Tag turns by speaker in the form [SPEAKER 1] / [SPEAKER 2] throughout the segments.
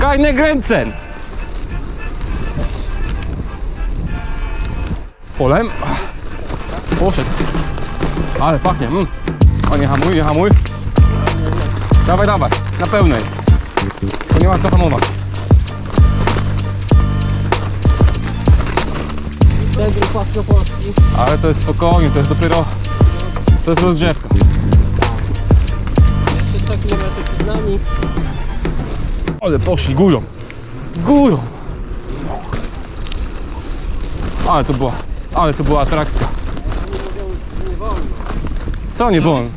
[SPEAKER 1] Keine Grenzen! Polem. Poszedł. Ale pachnie. Mm. O, nie hamuj, nie hamuj. Dawaj, dawaj. Na pełnej. To nie ma co hamować. Ale to jest spokojnie, to jest dopiero... To jest rozgrzewka.
[SPEAKER 2] Jeszcze 100 km przed nami.
[SPEAKER 1] Ale poszli górą. Górą. Ale to była, ale to była atrakcja.
[SPEAKER 2] Nie wolno.
[SPEAKER 1] Co nie wolno?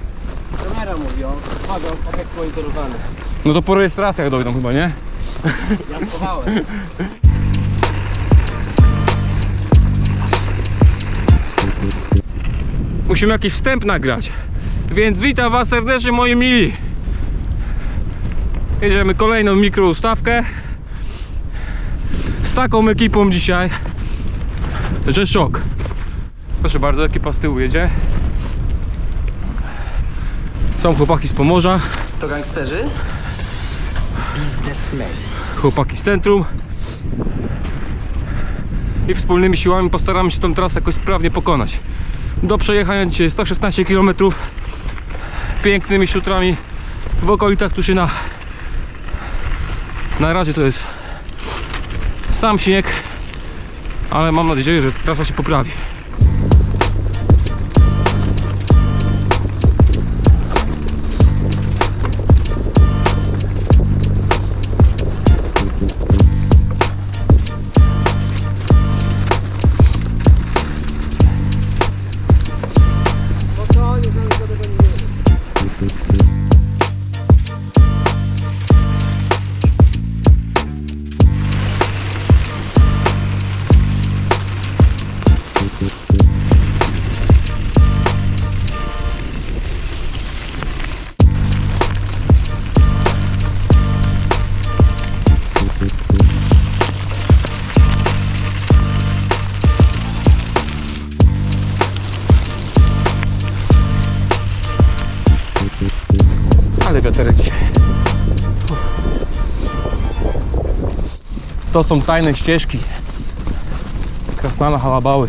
[SPEAKER 2] Premiera mówią. Uwaga, obiekt monitorowany.
[SPEAKER 1] No to po rejestracjach dojdą chyba, nie?
[SPEAKER 2] Ja schowałem.
[SPEAKER 1] Musimy jakiś wstęp nagrać. Więc witam Was serdecznie moi mili. Jedziemy kolejną mikroustawkę. Z taką ekipą dzisiaj, że szok. Proszę bardzo, ekipa z tyłu jedzie. Są chłopaki z Pomorza,
[SPEAKER 3] To gangsterzy?
[SPEAKER 1] chłopaki z centrum. I wspólnymi siłami postaramy się tą trasę jakoś sprawnie pokonać. Do przejechania dzisiaj 116 km pięknymi szutrami w okolicach Tuszyna. Na razie to jest sam śnieg, ale mam nadzieję, że trasa się poprawi. To są tajne ścieżki. Krasnala Halabały.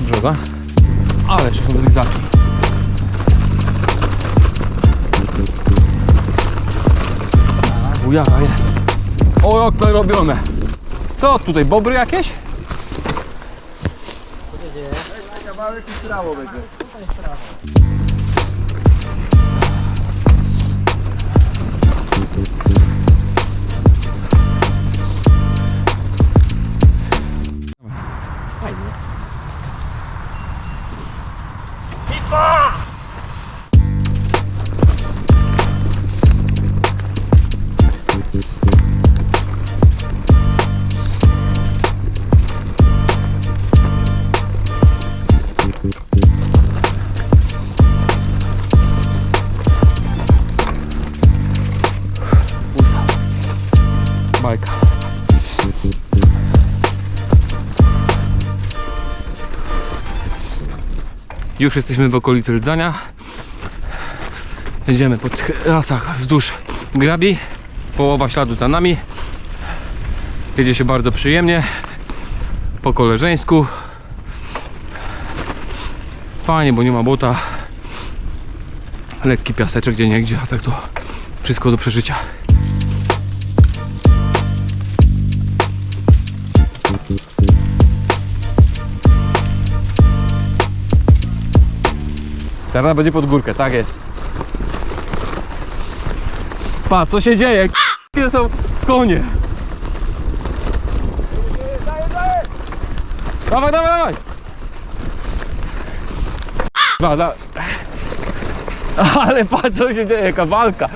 [SPEAKER 1] Brzoza. Ale jeszcze są zygzaki. Ujaja, je. O, jak to robione. Co tutaj, bobry jakieś?
[SPEAKER 2] Fajnie.
[SPEAKER 1] Już jesteśmy w okolicy Rdzania. Jedziemy po tych lasach wzdłuż grabi. Połowa śladu za nami. Jedzie się bardzo przyjemnie. Po koleżeńsku. Fajnie, bo nie ma bota. Lekki piaseczek gdzie niegdzie, a tak to wszystko do przeżycia. Teraz będzie pod górkę, tak jest. Pa, co się dzieje? Kiedy są konie? Dawaj, dawaj, dawaj! Ale patrz co się dzieje, jaka walka.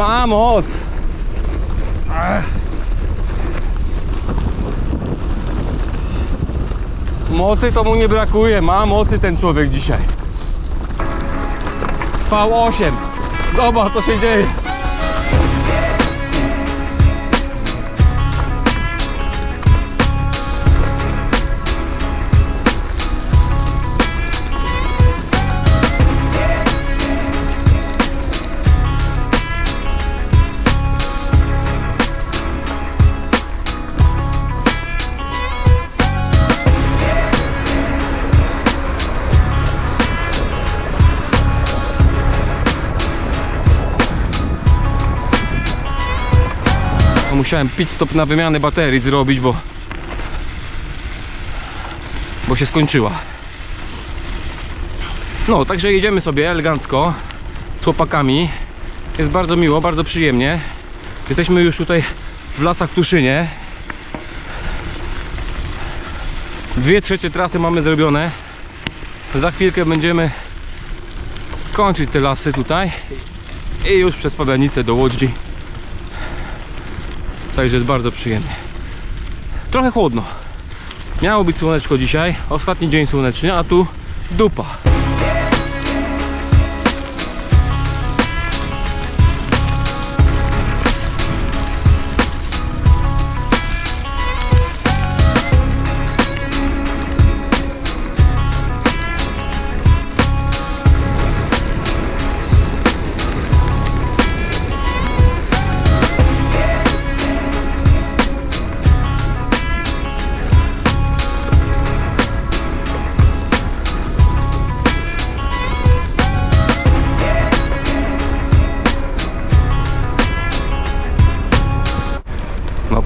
[SPEAKER 1] Ma moc. Mocy to mu nie brakuje, ma mocy ten człowiek dzisiaj. V8. Zobacz co się dzieje. Musiałem pit stop na wymianę baterii zrobić, bo bo się skończyła. No, także jedziemy sobie elegancko z chłopakami. Jest bardzo miło, bardzo przyjemnie. Jesteśmy już tutaj w lasach w Tuszynie. Dwie trzecie trasy mamy zrobione. Za chwilkę będziemy kończyć te lasy tutaj i już przez Pabianicę do Łodzi. Także jest bardzo przyjemnie. Trochę chłodno. Miało być słoneczko dzisiaj, ostatni dzień słoneczny, a tu dupa.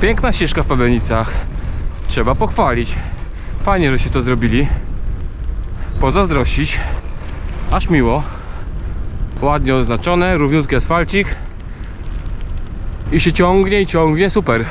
[SPEAKER 1] Piękna ścieżka w Pabełnicach. Trzeba pochwalić. Fajnie, że się to zrobili. Pozazdrościć. Aż miło. Ładnie oznaczone, równiutki asfalcik. I się ciągnie i ciągnie, super.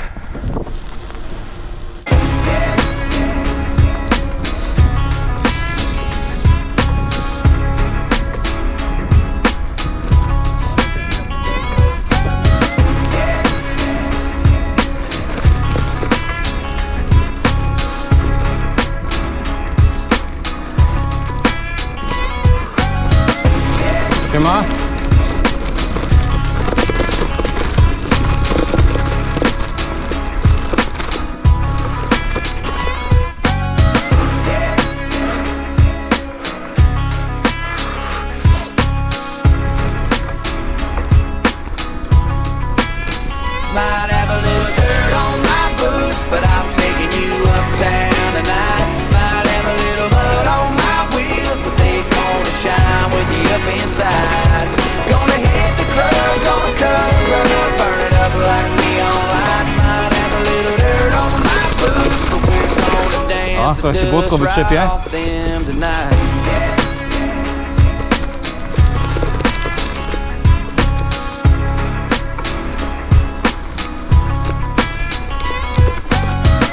[SPEAKER 1] Teraz się błotko
[SPEAKER 3] tonight.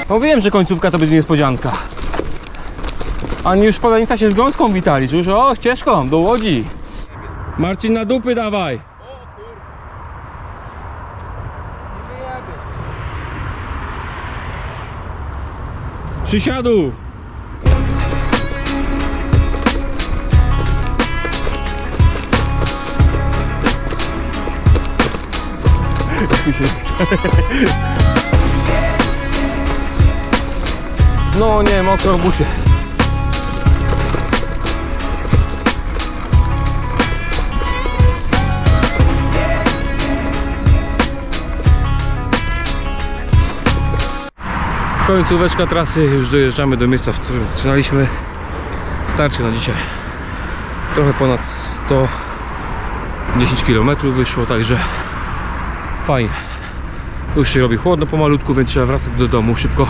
[SPEAKER 1] No wiem, że końcówka to będzie niespodzianka. Ani już Pabełnica się z gąską witali, że już o, ścieżką, do Łodzi. Marcin na dupy dawaj. Przysiadu. No nie, mokro buty. Końcóweczka trasy, już dojeżdżamy do miejsca, w którym zaczynaliśmy. Starczy na dzisiaj. Trochę ponad 110 km wyszło, także fajnie. Już się robi chłodno pomalutku, więc trzeba wracać do domu szybko.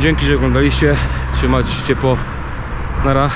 [SPEAKER 1] Dzięki, że oglądaliście. Trzymajcie się ciepło. Nara.